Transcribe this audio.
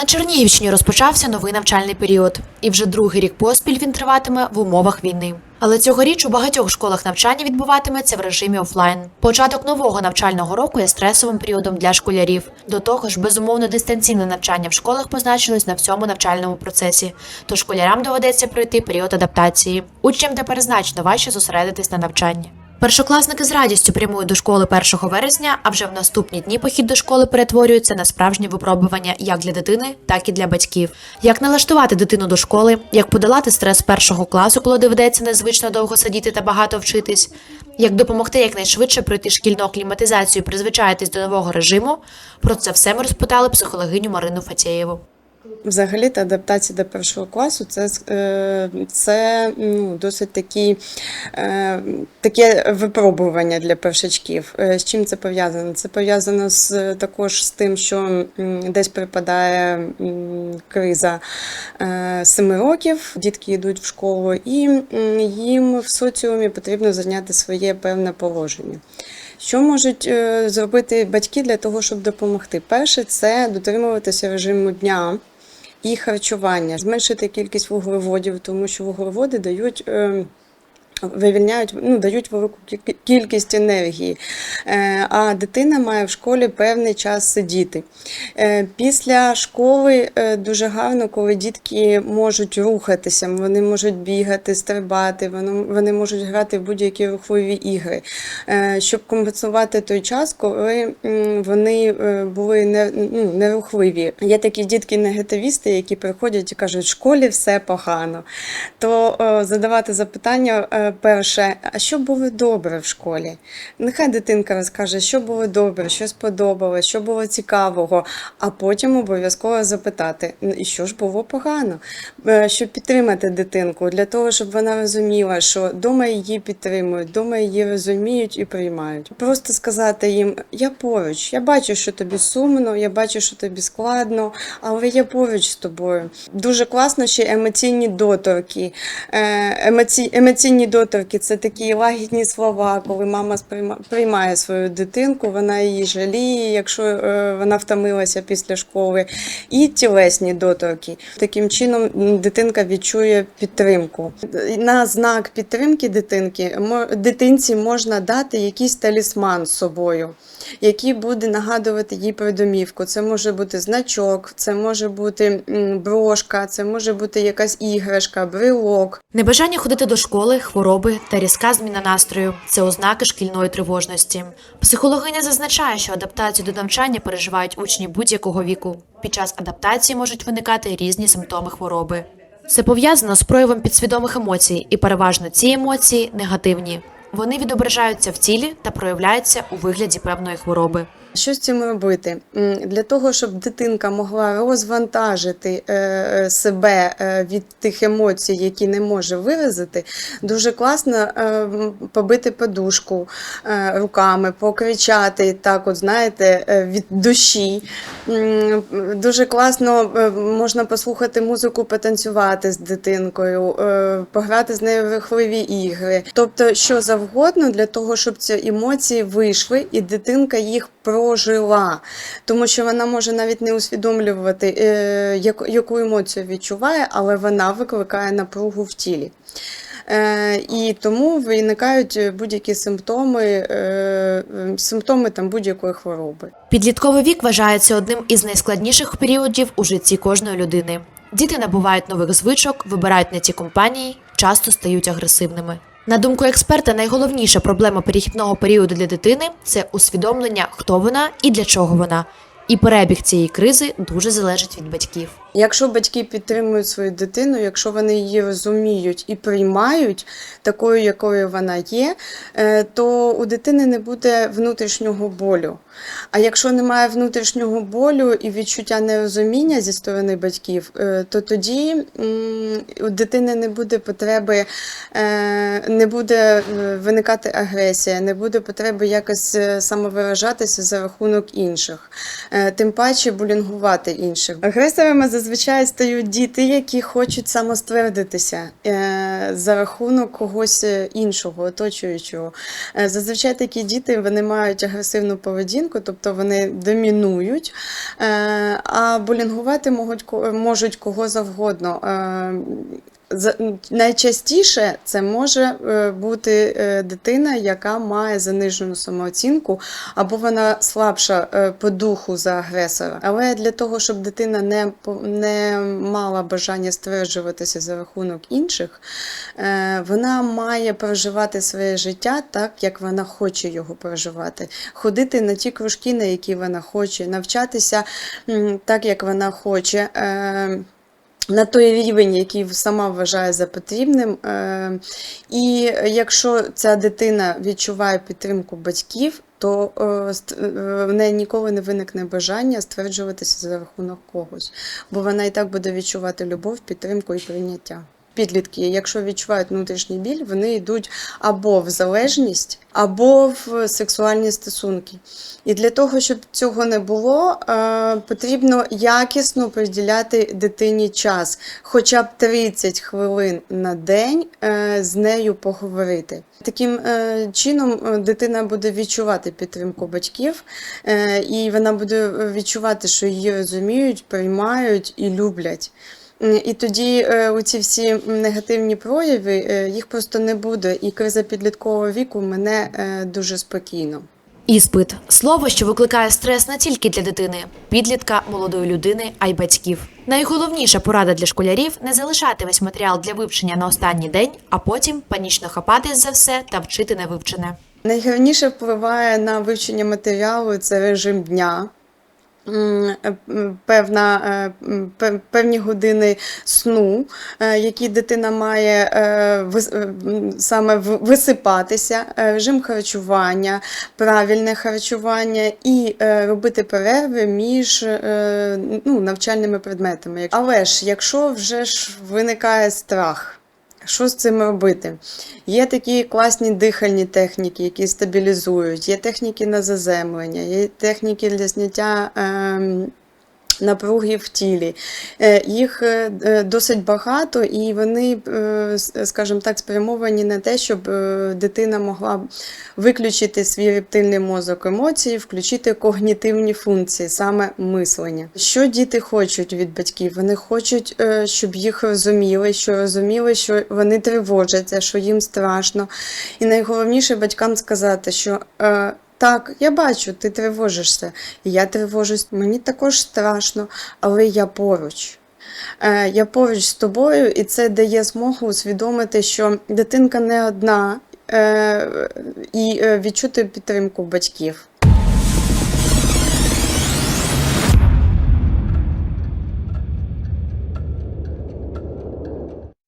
На Чернігівщині розпочався новий навчальний період, і вже другий рік поспіль він триватиме в умовах війни. Але цьогоріч у багатьох школах навчання відбуватиметься в режимі офлайн. Початок нового навчального року є стресовим періодом для школярів. До того ж, безумовно, дистанційне навчання в школах позначилось на всьому навчальному процесі. Тож школярам доведеться пройти період адаптації. Учням тепер значно важче зосередитись на навчанні. Першокласники з радістю прямують до школи 1 вересня, а вже в наступні дні похід до школи перетворюється на справжнє випробування як для дитини, так і для батьків. Як налаштувати дитину до школи, як подолати стрес першого класу, коли доведеться незвично довго сидіти та багато вчитись, як допомогти якнайшвидше пройти шкільну акліматизацію, і призвичаїтись до нового режиму. Про це все ми розпитали психологиню Марину Фатєєву. Взагалі, та адаптація до першого класу це, е, це ну, досить такі, е, таке випробування для першачків. Е, З чим це пов'язано? Це пов'язано з, також з тим, що десь припадає криза семи років, дітки йдуть в школу, і їм в соціумі потрібно зайняти своє певне положення. Що можуть зробити батьки для того, щоб допомогти? Перше, це дотримуватися режиму дня і харчування, зменшити кількість вуглеводів, тому що вуглеводи дають. Вивільняють, ну, дають велику кількість енергії, Е, а дитина має в школі певний час сидіти. Е, Після школи е, дуже гарно, коли дітки можуть рухатися, вони можуть бігати, стрибати, вони, можуть грати в будь-які рухливі ігри, щоб компенсувати той час, коли вони були ну, нерухливі. Є такі дітки-негативісти, які приходять і кажуть, в школі все погано. То задавати запитання перше, а що було добре в школі? Нехай дитинка розкаже, що було добре, що сподобалось, що було цікавого, а потім обов'язково запитати, «Ну, і що ж було погано, Е, щоб підтримати дитинку, для того, щоб вона розуміла, що вдома її підтримують, вдома її розуміють і приймають. Просто сказати їм: я поруч, я бачу, що тобі сумно, я бачу, що тобі складно, але я поруч з тобою. Дуже класно ще емоційні доторки. Е, Емоці... Емоційні доторки це такі лагідні слова, коли мама приймає свою дитинку, вона її жаліє, якщо е, вона втомилася після школи. І тілесні доторки. Таким чином дитинка відчує підтримку. На знак підтримки дитинки дитинці можна дати якийсь талісман з собою, який буде нагадувати їй про домівку. Це може бути значок, це може бути брошка, це може бути якась іграшка, брелок. Небажання ходити до школи, хвороби та різка зміна настрою це ознаки шкільної тривожності. Психологиня зазначає, що адаптацію до навчання переживають учні будь-якого віку. Під час адаптації можуть виникати різні симптоми хвороби. Це пов'язано з проявом підсвідомих емоцій, і переважно ці емоції негативні. Вони відображаються в тілі та проявляються у вигляді певної хвороби. Що з цим робити? Для того, щоб дитинка могла розвантажити е, е, себе е, від тих емоцій, які не може виразити, дуже класно побити подушку руками, покричати так, от знаєте, від душі. Дуже класно можна послухати музику, потанцювати з дитинкою, пограти з нею в рухливі ігри. Тобто, що завгодно для того, щоб ці емоції вийшли, і дитинка їх прожила. Тому що вона може навіть не усвідомлювати, е, яку- емоцію відчуває, але вона викликає напругу в тілі. Е, І тому виникають будь-які симптоми, е, симптоми там будь-якої хвороби. Підлітковий вік вважається одним із найскладніших періодів у житті кожної людини. Діти набувають нових звичок, вибирають не ті компанії, часто стають агресивними. На думку експерта, найголовніша проблема перехідного періоду для дитини це усвідомлення, хто вона і для чого вона. І перебіг цієї кризи дуже залежить від батьків. Якщо батьки підтримують свою дитину, якщо вони її розуміють і приймають такою, якою вона є, е, то у дитини не буде внутрішнього болю. А якщо немає внутрішнього болю і відчуття нерозуміння зі сторони батьків, е, то тоді у дитини не буде потреби, е, не буде виникати агресія, не буде потреби якось самовиражатися за рахунок інших, тим паче булінгувати інших. Агресорами зазвичай стають діти, які хочуть самоствердитися е, за рахунок когось е, іншого, оточуючого. Е, Зазвичай такі діти вони мають агресивну поведінку, тобто вони домінують, а булінгувати можуть кого завгодно. Найчастіше це може е, бути е, дитина, яка має занижену самооцінку, або вона слабша е, по духу за агресора. Але для того, щоб дитина не, не мала бажання стверджуватися за рахунок інших, вона має проживати своє життя так, як вона хоче його проживати, ходити на ті кружки, на які вона хоче, навчатися так, як вона хоче. На той рівень, який сама вважає за потрібним. Е, І якщо ця дитина відчуває підтримку батьків, то е, е, в неї ніколи не виникне бажання стверджуватися за рахунок когось, бо вона і так буде відчувати любов, підтримку і прийняття. Підлітки, якщо відчувають внутрішній біль, вони йдуть або в залежність, або в сексуальні стосунки. І для того, щоб цього не було, е, потрібно якісно приділяти дитині час, хоча б 30 хвилин на день е, з нею поговорити. Таким е, чином дитина буде відчувати підтримку батьків, і вона буде відчувати, що її розуміють, приймають і люблять. І тоді е, оці всі негативні прояви, е, їх просто не буде. І криза підліткового віку мене е, дуже спокійно. Іспит слово, що викликає стрес не тільки для дитини, підлітка, молодої людини, а й батьків. Найголовніша порада для школярів не залишати весь матеріал для вивчення на останній день, а потім панічно хапатись за все та вчити невивчене. Найголовніше впливає на вивчення матеріалу це режим дня. Е, Певна, е, певні години сну, е, які дитина має саме висипатися, режим харчування, правильне харчування і робити перерви між ну, навчальними предметами. Але ж, якщо вже ж виникає страх, що з цим робити? Є такі класні дихальні техніки, які стабілізують, є техніки на заземлення, є техніки для зняття. ем, Напруги в тілі. Е, Їх е, е, досить багато, і вони, скажімо так, спрямовані на те, щоб дитина могла виключити свій рептильний мозок емоції, включити когнітивні функції, саме мислення. Що діти хочуть від батьків? Вони хочуть, щоб їх розуміли, що розуміли, що вони тривожаться, що їм страшно. І найголовніше батькам сказати, що. Так, я бачу, ти тривожишся. І я тривожусь, мені також страшно, але я поруч. Е, Я поруч з тобою, і це дає змогу усвідомити, що дитинка не одна, е, і е, відчути підтримку батьків.